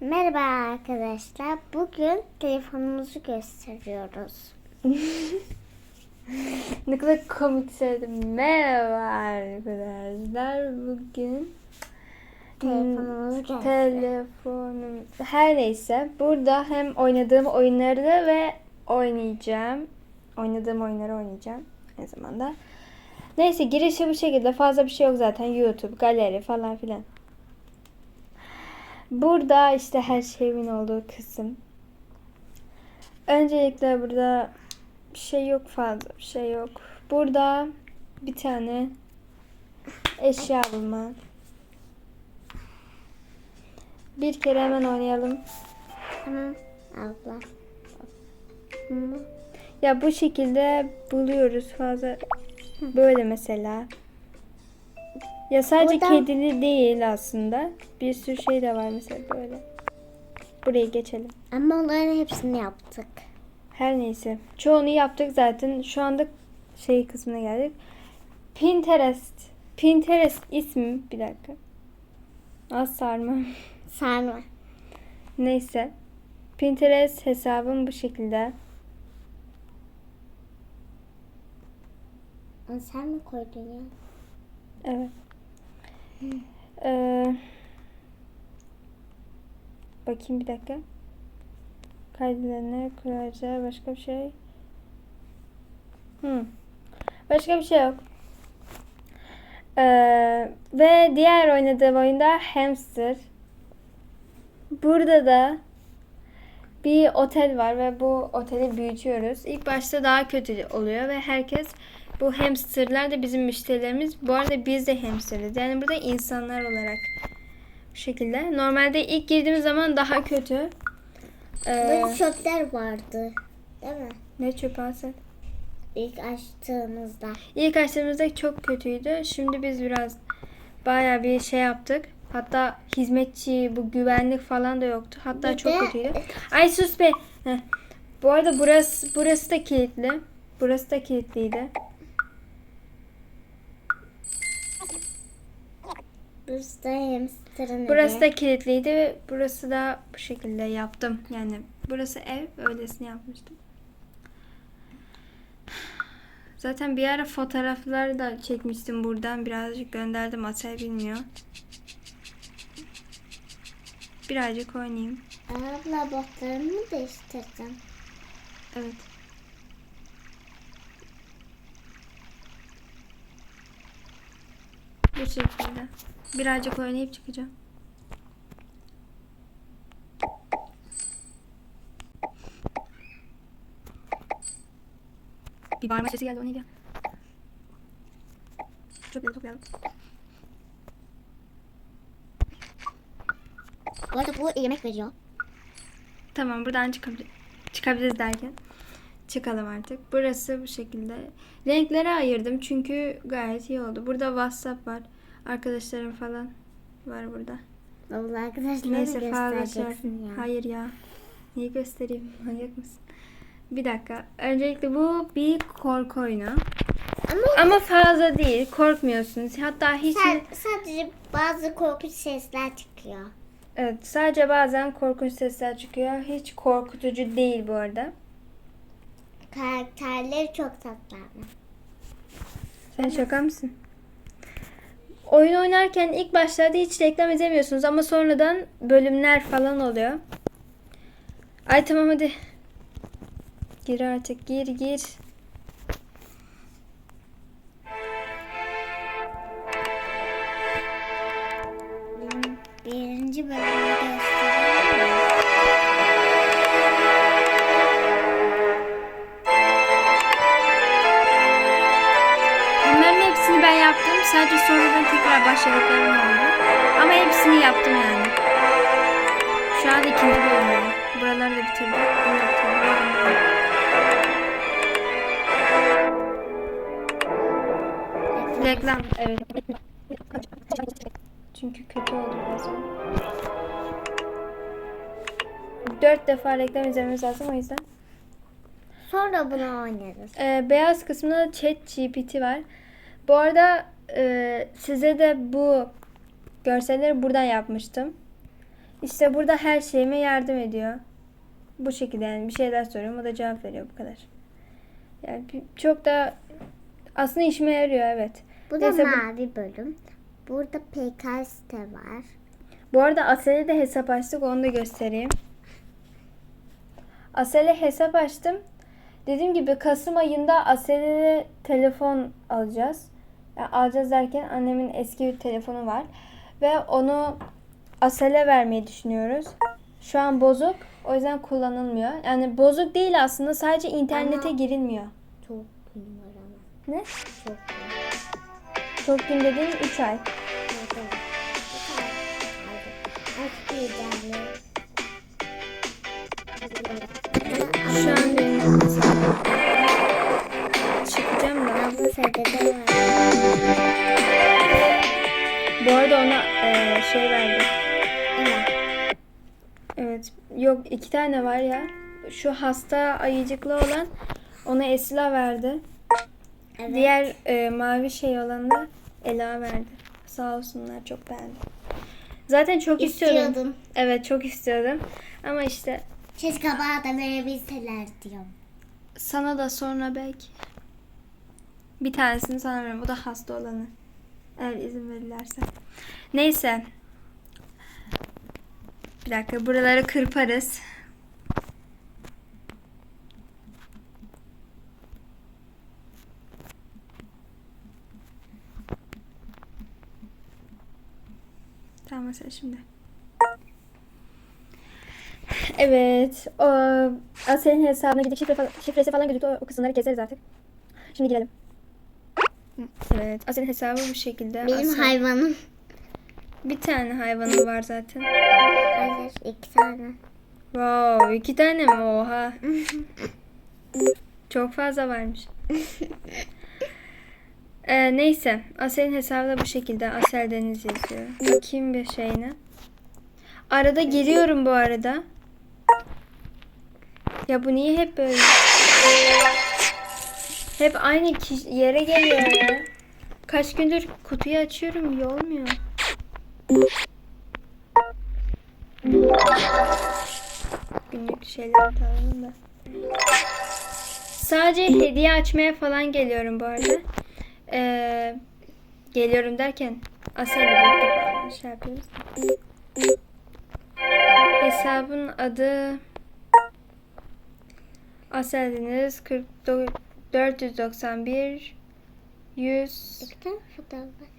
Merhaba arkadaşlar. Bugün telefonumuzu gösteriyoruz. Ne kadar komik söyledim. Merhaba arkadaşlar. Bugün Telefonumuzu gösteriyoruz. telefonum her neyse burada hem oynadığım oyunları da ve oynayacağım. Oynadığım oyunları oynayacağım aynı zamanda. Neyse girişi bu şekilde fazla bir şey yok zaten YouTube, galeri falan filan. Burada işte her şeyin olduğu kısım. Öncelikle burada bir şey yok fazla bir şey yok. Burada bir tane eşya bulma. Bir kere hemen oynayalım. Tamam abla. Ya bu şekilde buluyoruz fazla. Böyle mesela. Ya sadece Buradan- kedili değil aslında. Bir sürü şey de var mesela böyle. Burayı geçelim. Ama onların hepsini yaptık. Her neyse. Çoğunu yaptık zaten. Şu anda şey kısmına geldik. Pinterest. Pinterest ismi bir dakika. Az sarma. Sarma. Neyse. Pinterest hesabım bu şekilde. Sen mi koydun ya? Evet. Ee, bakayım bir dakika. Kaydedilenler, kuracağız, başka bir şey. Hmm. Başka bir şey yok. Ee, ve diğer oynadığım oyunda Hamster. Burada da bir otel var ve bu oteli büyütüyoruz. İlk başta daha kötü oluyor ve herkes bu hamsterlar da bizim müşterilerimiz. Bu arada biz de hamsterız. Yani burada insanlar olarak bu şekilde. Normalde ilk girdiğimiz zaman daha kötü. Ee, Böyle çöpler vardı. Değil mi? ne çöp alsak? İlk açtığımızda. İlk açtığımızda çok kötüydü. Şimdi biz biraz bayağı bir şey yaptık. Hatta hizmetçi, bu güvenlik falan da yoktu. Hatta Bir çok de- kötüydü. Ay sus be. Heh. Bu arada burası burası da kilitli. Burası da kilitliydi. Burası da hamsterın Burası evi. da kilitliydi ve burası da bu şekilde yaptım. Yani burası ev, öylesine yapmıştım. Zaten bir ara fotoğrafları da çekmiştim buradan. Birazcık gönderdim. Asel bilmiyor. Birazcık oynayayım. Abla botlarımı mı değiştirdim? Evet. Bu şekilde. Birazcık oynayıp çıkacağım. Bir bağırma sesi geldi o neydi? Çöpleri toplayalım. Bu arada bu yemek veriyor. Tamam buradan çıkabilir, çıkabiliriz derken çıkalım artık. Burası bu şekilde. Renkleri ayırdım çünkü gayet iyi oldu. Burada WhatsApp var. Arkadaşlarım falan var burada. Abla arkadaşlar Neyse ya. Hayır ya. Niye göstereyim? Manyak mısın? Bir dakika. Öncelikle bu bir korku oyunu. Ama Ama fazla değil. Korkmuyorsunuz. Hatta hiç... Sa- sadece bazı korkunç sesler çıkıyor. Evet sadece bazen korkunç sesler çıkıyor. Hiç korkutucu değil bu arada. Karakterleri çok tatlı ama. Sen şaka mısın? Oyun oynarken ilk başlarda hiç reklam izlemiyorsunuz ama sonradan bölümler falan oluyor. Ay tamam hadi. Gir artık gir gir. Bitirdim. Bunu da. Reklam evet. Çünkü kötü oldu biraz o. Dört defa reklam izlememiz lazım o yüzden. Sonra bunu oynarız. Ee, beyaz kısmında da chat GPT var. Bu arada e, size de bu görselleri buradan yapmıştım. İşte burada her şeyime yardım ediyor. Bu şekilde yani bir şeyler soruyorum o da cevap veriyor bu kadar. Yani çok da aslında işime yarıyor evet. Bu da Neyse, bu- mavi bölüm. Burada PK site var. Bu arada Asel'e de hesap açtık onu da göstereyim. Asel'e hesap açtım. Dediğim gibi Kasım ayında Asel'e telefon alacağız. Yani alacağız derken annemin eski bir telefonu var. Ve onu Asel'e vermeyi düşünüyoruz. Şu an bozuk. O yüzden kullanılmıyor. Yani bozuk değil aslında sadece internete Ama- girilmiyor. Çok gün var ama. Ne? Çok gün. Çok gün dediğim 3 ay. İki tane var ya. Şu hasta ayıcıklı olan ona Esila verdi. Evet. Diğer eee, mavi şey olan da Ela verdi. Sağ olsunlar çok beğendim. Zaten çok istiyordum. İstiyordum. Evet çok istiyordum. Ama işte Keşke bana da verebilseler diyorum. sana da sonra belki. Bir tanesini sana veririm. Bu da hasta olanı. Eğer izin verirlerse. Neyse. Bir dakika buraları kırparız. Tamam mesela şimdi. Evet. O, Asel'in hesabına gidip şifre falan, şifresi falan gözüktü. O, o kısımları keseriz artık. Şimdi girelim. Evet. Asel'in hesabı bu şekilde. Benim Asel- hayvanım. Bir tane hayvanı var zaten. Hayır iki tane. Wow, iki tane mi? Oha. Çok fazla varmış. Ee, neyse. Asel'in hesabı da bu şekilde. Asel Deniz yazıyor. Bakayım bir şeyine. Arada giriyorum bu arada. Ya bu niye hep böyle? Hep aynı yere geliyor ya. Kaç gündür kutuyu açıyorum iyi olmuyor. Günlük şeyler alalım da. Sadece hediye açmaya falan geliyorum bu arada. Ee, geliyorum derken falan şey yapıyoruz. Hesabın adı Asel Deniz 49 491 100 İki fotoğraf.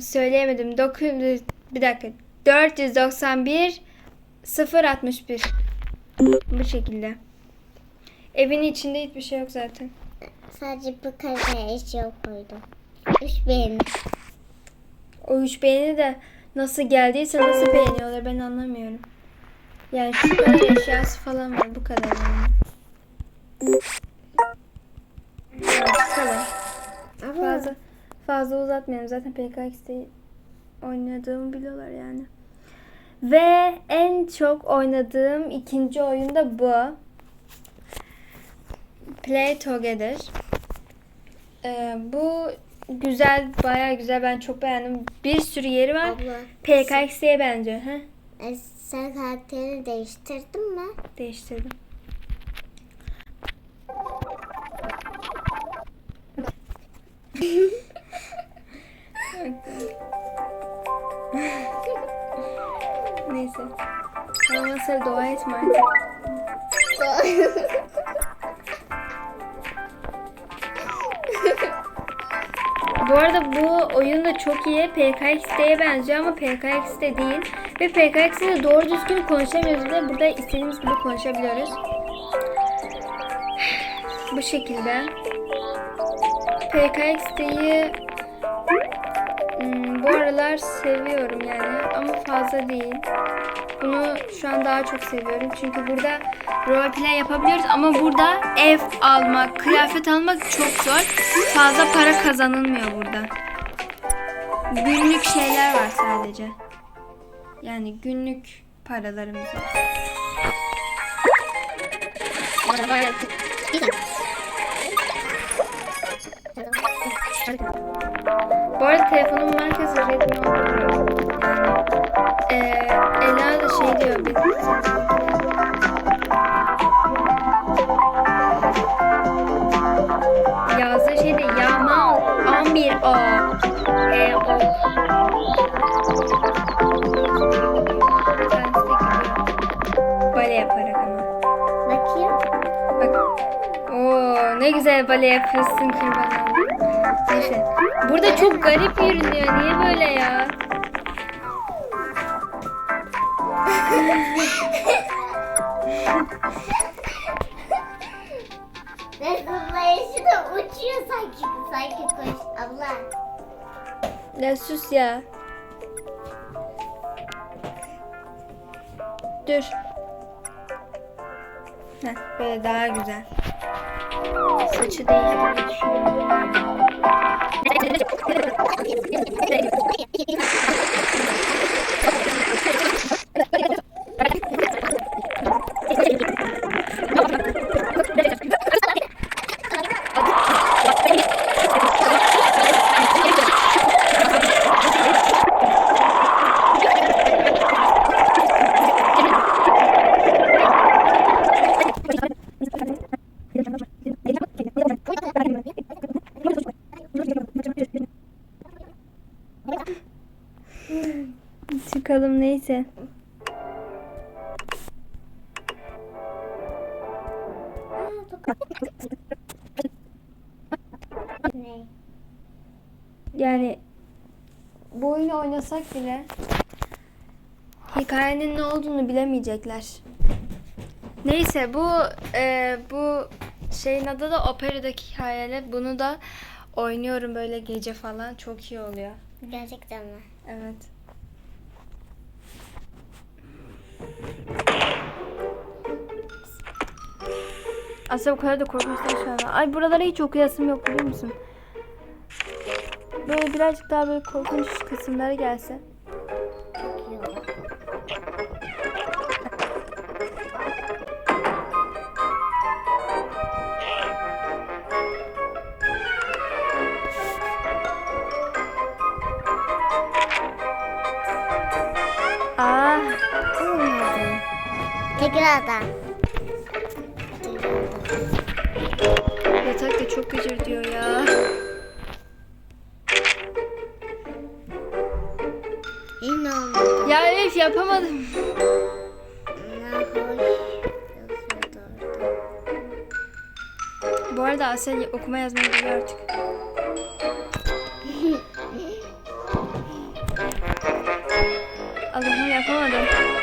Söyleyemedim. 900 bir dakika. 491 061 bu şekilde. Evin içinde hiçbir şey yok zaten. Sadece bu kadar eşya koydum. Üç beğeni. O üç beğeni de nasıl geldiyse nasıl beğeniyorlar ben anlamıyorum. Yani şu kadar eşyası falan var bu kadar yani. Yani bu kadar. Ama Fazla fazla uzatmayalım. Zaten PKX'de oynadığımı biliyorlar yani. Ve en çok oynadığım ikinci oyun da bu. Play Together. Ee, bu güzel, bayağı güzel. Ben çok beğendim. Bir sürü yeri var. abla PKX'ye benziyor. Heh, e, sen karakterini değiştirdin mi? değiştirdim. Nasıl dua etme artık. Bu arada bu oyun da çok iyi. PKX'ye benziyor ama PKX'de değil. Ve PKX'de doğru düzgün konuşamıyoruz. De burada istediğimiz gibi konuşabiliyoruz. Bu şekilde. PKX'deyi hmm, bu aralar seviyorum yani ama fazla değil. Bunu şu an daha çok seviyorum. Çünkü burada roleplay yapabiliyoruz ama burada ev almak, kıyafet almak çok zor. Fazla para kazanılmıyor burada. Günlük şeyler var sadece. Yani günlük paralarımız var. Bu arada telefonumun markası Redmi 14 Pro. Güzel bale yapıyorsun kurban olayım. Neyse. Burada çok garip yürünüyor. Niye böyle ya? Ve zıplayışı da uçuyor sanki. Sanki koş. Abla. Ya sus ya. Dur. Heh, böyle daha güzel. 想去的也都去。Çıkalım neyse. Ne? Yani bu oyunu oynasak bile hikayenin ne olduğunu bilemeyecekler. Neyse bu e, bu şeyin adı da operadaki hikayeler. Bunu da oynuyorum böyle gece falan. Çok iyi oluyor. Gerçekten mi? Evet. Aslında bu kadar da değil şu anda. Ay buralara hiç okuyasım yok biliyor musun? Böyle birazcık daha böyle korkunç kısımları gelse. Çok iyi olur. Aa, Olmadı. Tekrardan. Çok gıcır diyor ya. Yine olmadı. Ya üf yapamadım. Bu arada Asel okuma yazmayı biliyor artık. Allah'ım yapamadım.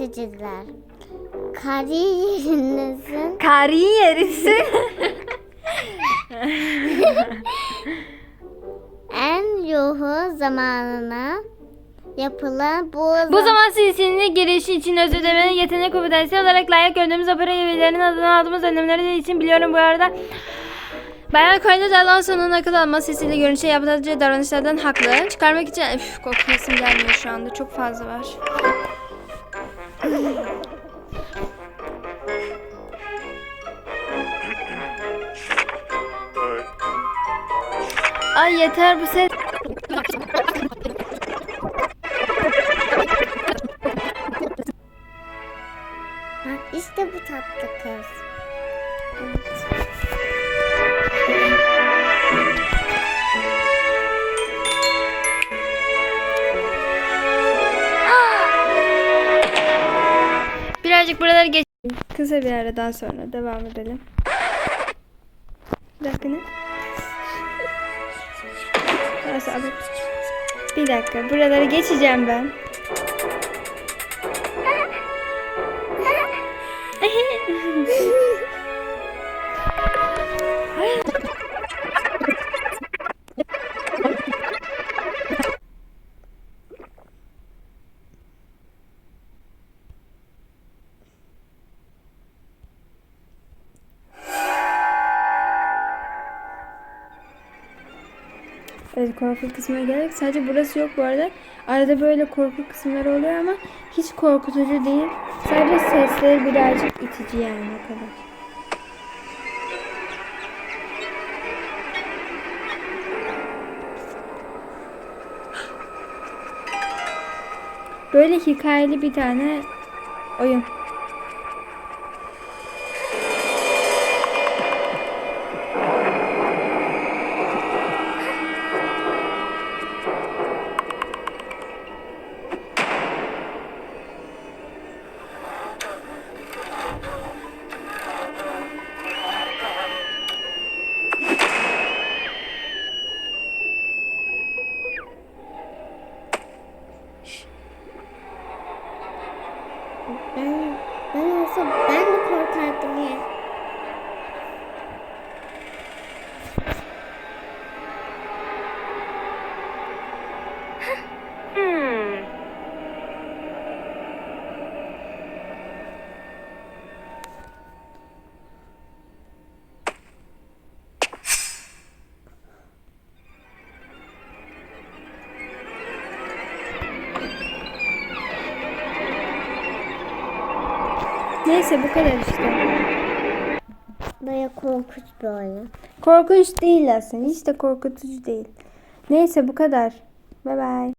Yöneticiler. Kariyerinizin Kariyerisi. en yoğun zamanına yapılan bu, Bu zaman silsilinin girişi için özür dilemenin yetenek potansiyel olarak layık gördüğümüz opera üyelerinin adına aldığımız önlemleri için biliyorum bu arada. Bayan Koyne de alan sonuna akıl alma sesiyle görünüşe yapıcı davranışlardan haklı. Çıkarmak için... Üf kokuyasım gelmiyor şu anda. Çok fazla var. Ay yeter bu ses. Ha, işte bu tatlı kız. Kısa bir aradan sonra devam edelim. Bir dakika ne? Bir dakika buraları geçeceğim ben. Hehehe Evet korku kısmına geldik. Sadece burası yok bu arada. Arada böyle korku kısımları oluyor ama hiç korkutucu değil. Sadece sesleri birazcık itici yani o kadar. Böyle hikayeli bir tane oyun. Neyse bu kadar işte. Baya korkunç bir oyun. Korkunç değil aslında. Hiç de korkutucu değil. Neyse bu kadar. Bye bye.